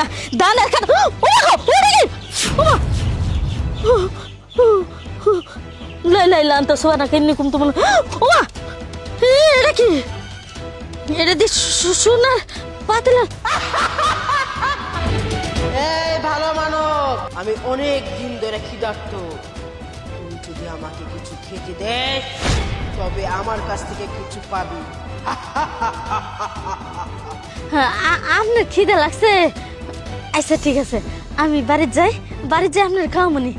না দানের খান। লাই লাই লান্তা সোয়ানা কেন কুম তোমার ওমা এটা কি? এটা দি সোনার পাতলা। এই ভালো মানব আমি অনেক দিন ধরে ক্ষিদার্থ তুই যদি আমাকে কিছু খেতে দেস তবে আমার কাছ থেকে কিছু পাবি। হ্যাঁ, আপনার খিদে লাগছে? আচ্ছা ঠিক আছে। আমি বাড়িতে যাই বাড়িতে যাই আপনার খাওয়ামনি।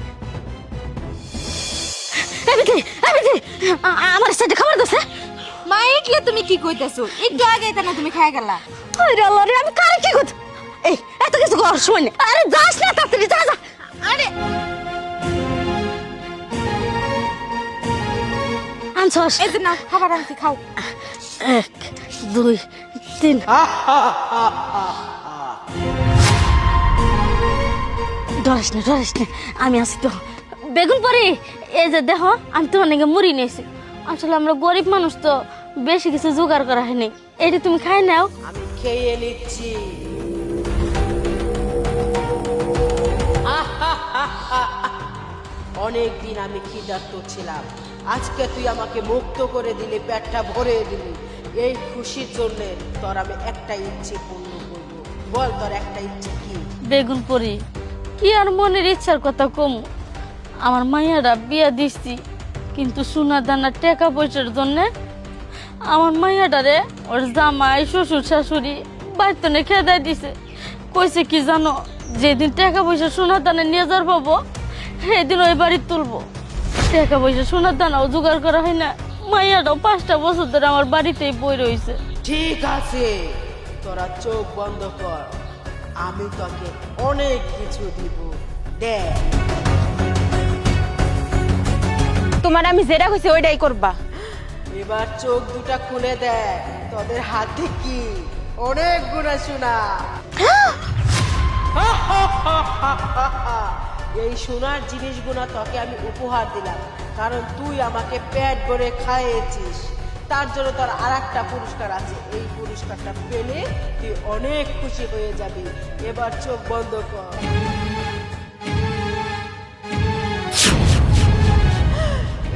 এমনি এমনি আমার সাথে খাবার দোষে মা এগুলো তুমি কি কইতেছো? একটু আগে এটা না তুমি খাই গেলা। আরে আল্লাহ রে আমি কারে কি করতে এই এত কিছু সময় নেই। আরে যাস না তাড়াতাড়ি যা যা। আরে। আনছস। এই না খাবার আনছি খাও। এক দুই তিন। ডরাস না ডরাস না। আমি আছি তো। বেগুন পরি এই যে দেখো আমি তো অনেকে মুড়ি নিয়েছি। আসলে আমরা গরিব মানুষ তো বেশি কিছু জোগাড় করা হয়নি এটি তুমি খাই নাও। আমি খেয়ে নিচ্ছি। অনেক দিন আমি ক্ষিদার্ত ছিলাম। আজকে তুই আমাকে মুক্ত করে দিলি পেটটা ভরে দিলি। এই খুশির জন্য তোর আমি একটা ইচ্ছে পূর্ণ করব। বল তোর একটা ইচ্ছে কি? বেগুন পরি কি আর মনের ইচ্ছার কথা কম? আমার মাইয়ারা বিয়া দিচ্ছি কিন্তু সোনা দানা টাকা পয়সার জন্য আমার মাইয়াটারে ওর জামাই, শ্বশুর, শাশুড়ি বাইতনে খেদাই দিছে। কইছে কি জানো, যেদিন টাকা পয়সা সোনার দানা নিয়ে যার পাবো সেদিন ওই বাড়ি তুলবো। টাকা পয়সা সোনার দানাও জোগাড় করা হয় না। মাইয়াটাও পাঁচটা বছর ধরে আমার বাড়িতেই বই রয়েছে। ঠিক আছে, তোরা চোখ বন্ধ কর। আমি তোকে অনেক কিছু দিব। দেখ তোমার আমি যেটা কইছি ওইটাই করবা। এবার চোখ দুটা খুলে দেখ তোদের হাতে কি? অনেক গুণা শোনা। এই সোনার জিনিসগুলো তোকে আমি উপহার দিলাম কারণ তুই আমাকে পেট ভরে খাইয়েছিস। তার জন্য তোর আর একটা পুরস্কার আছে। এই পুরস্কারটা পেলে তুই অনেক খুশি হয়ে যাবি। এবার চোখ বন্ধ কর।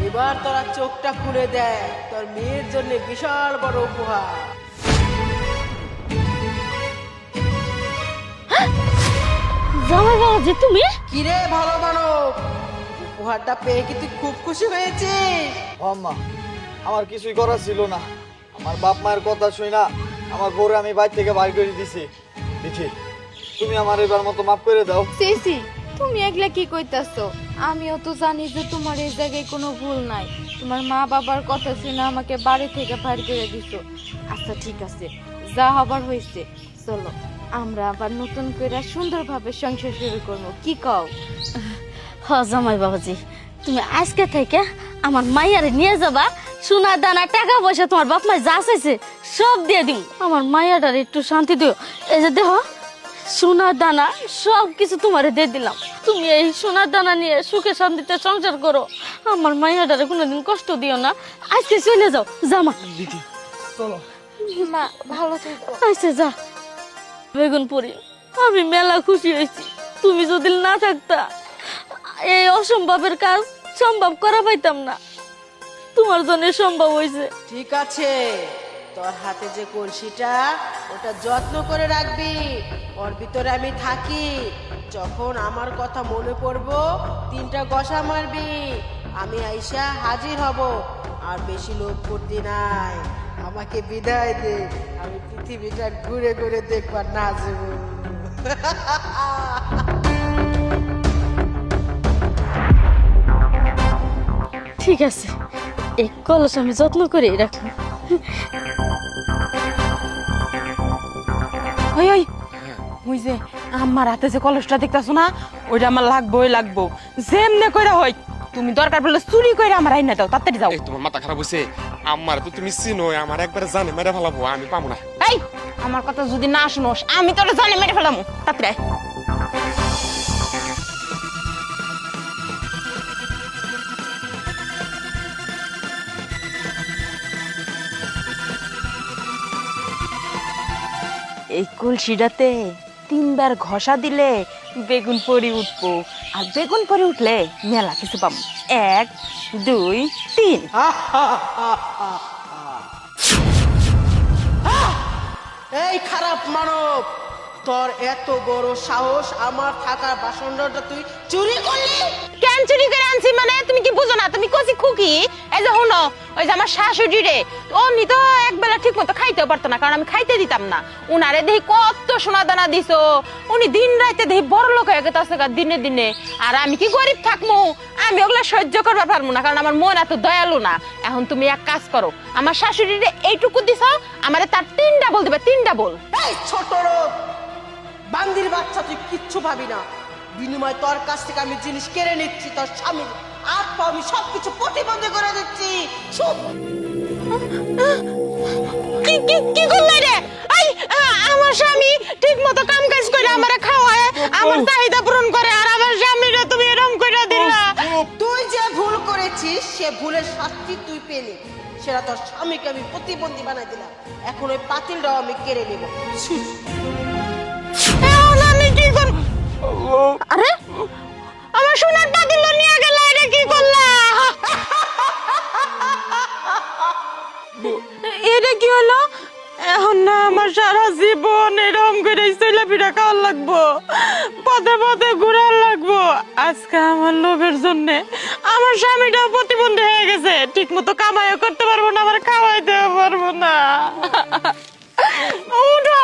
এবার তোরা চোখটা খুলে দেয় তোর মেয়ের জন্য বিশাল বড় উপহার। জামাই বাবা যে তুমি? কিরে ভালো মানব উপহারটা পেয়ে কি তুই খুব খুশি হয়েছিস? আম্মা আমার কিছুই করার ছিল না। আমার বাপ মায়ের কথা শুই না আমার বউরে আমি বাইর থেকে বাইর করে দিছি। দিঠি তুমি আমার এবার মতো মাফ করে দাও। সিসি তুমি এগুলা কি কইতাছো? আমিও তো জানি যে তোমার এই জায়গায় কোনো ভুল নাই। তোমার মা বাবার কথা শুনে আমাকে বাড়ি থেকে বাইর করে দিছো। আচ্ছা ঠিক আছে। যা হবার হয়েছে চলো। আমরা আবার নতুন করে সুন্দরভাবে সংসার শুরু করব। কি কও? হ জামাই বাবাজি। তুমি আজকে থেকে আমার মাইয়ারে নিয়ে যাবা। সোনা দানা টাকা পয়সা তোমার বাপ মাই যা চাইছে সব দিয়ে দিম। আমার মায়াটার একটু শান্তি দিও। এই যে দেখো সোনা দানা সব কিছু তোমারে দিয়ে দিলাম। তুমি এই সোনার দানা নিয়ে সুখে শান্তিতে সংসার করো। আমার মাইয়াটারে কোনোদিন কষ্ট দিও না। আজকে চলে যাও জামা চলো। মা ভালো থেকো। আচ্ছা যা। বেগুন পুরি আমি মেলা খুশি হয়েছি। তুমি যদি না থাকতা এই অসম্ভবের কাজ সম্ভব করা পাইতাম না। তোমার জন্য সম্ভব হয়েছে। ঠিক আছে তোর হাতে যে কলসিটা ওটা যত্ন করে রাখবি। ওর ভিতরে আমি থাকি। যখন আমার কথা মনে পড়ব তিনটা গসা মারবি। আমি আইসা হাজির হব আর বেশি লোভ করতে নাই। আমাকে বিদায় দে আমি পৃথিবীটা ঘুরে ঘুরে দেখবার না যাব ঠিক আছে। এই কলস আমি যত্ন করে রাখলাম ওই ওই ওই যে আমার হাতে যে কলসটা দেখতাছো না ওইটা আমার লাগবোই লাগবো। যেমনে কইরা হয় তুমি দরকার পড়লে চুরি কইরা আমার আইনা দাও তাড়াতাড়ি যাও। এই তোমার মাথা খারাপ হয়েছে আমার তো তুমি চিনো আমার একবার জানে মেরে ফেলাবো আমি পাবো না। এই আমার কথা যদি না শুনোস আমি তোরে জানে মেরে ফেলামু। তাড়াতাড়ি এই কলসিটাতে তিনবার ঘষা দিলে বেগুন পরি উঠব। আর বেগুন পরি উঠলে মেলা কিছু পাবো। এক, দুই, তিন। এই খারাপ মানব! তোর এত বড় সাহস আমার থাকা বাসনটা তুই চুরি করলি? কেন চুরি করে আনছি মানে? তুমি কি বুঝো না? তুমি কচি খুকি? এই যে হুনো ওই যে আমার শাশুড়ি রে উনি তো একবেলা ঠিক মতো খাইতেও পারতো না কারণ আমি খাইতে দিতাম না। উনারে দেখি কত সোনা দানা দিছো। উনি দিন রাইতে দেখি বড় লোক হয়ে গেছে দিনে দিনে। আর আমি কি গরিব থাকব আমি ওগুলো সহ্য করবার পারব না কারণ আমার মন এত দয়ালু না। এখন তুমি এক কাজ করো আমার শাশুড়ি রে এইটুকু দিছো আমারে তার তিন ডাবল দিবে তিন ডাবল এই ছোট লোক! বান্দির বাচ্চা তুই কিচ্ছু ভাবি না। বিনিময় তোর কাছ থেকে আমি জিনিস কেড়ে নিচ্ছি তোর স্বামী আর পা আমি সবকিছু প্রতিবন্ধী করে দিচ্ছি। চুপ কি কি কি করলে রে? আমার স্বামী ঠিক মতো কাম কাজ করে আমারে খাওয়ায় আমার চাহিদা পূরণ করে আর আমার স্বামীরে তুমি এরকম করে দিলা। তুই যে ভুল করেছিস সে ভুলের শাস্তি তুই পেলি। সেটা তোর স্বামীকে আমি প্রতিবন্ধী বানাই দিলাম। এখন ওই পাতিলটাও আমি কেড়ে নেব। করব আরে? আমার সোনার পাতিল নিয়ে গেল, এটা কি করলা? এটা কি হলো? এখন না আমার সারা জীবন এরকম করে চলে পিঠা খাওয়ার লাগবো। পথে পথে ঘুরার লাগবো। আজকে আমার লোভের জন্য আমার স্বামীটা প্রতিবন্ধী হয়ে গেছে। ঠিক মতো কামাইও করতে পারব না, আমার খাওয়াই দেওয়া পারব না। উঠো!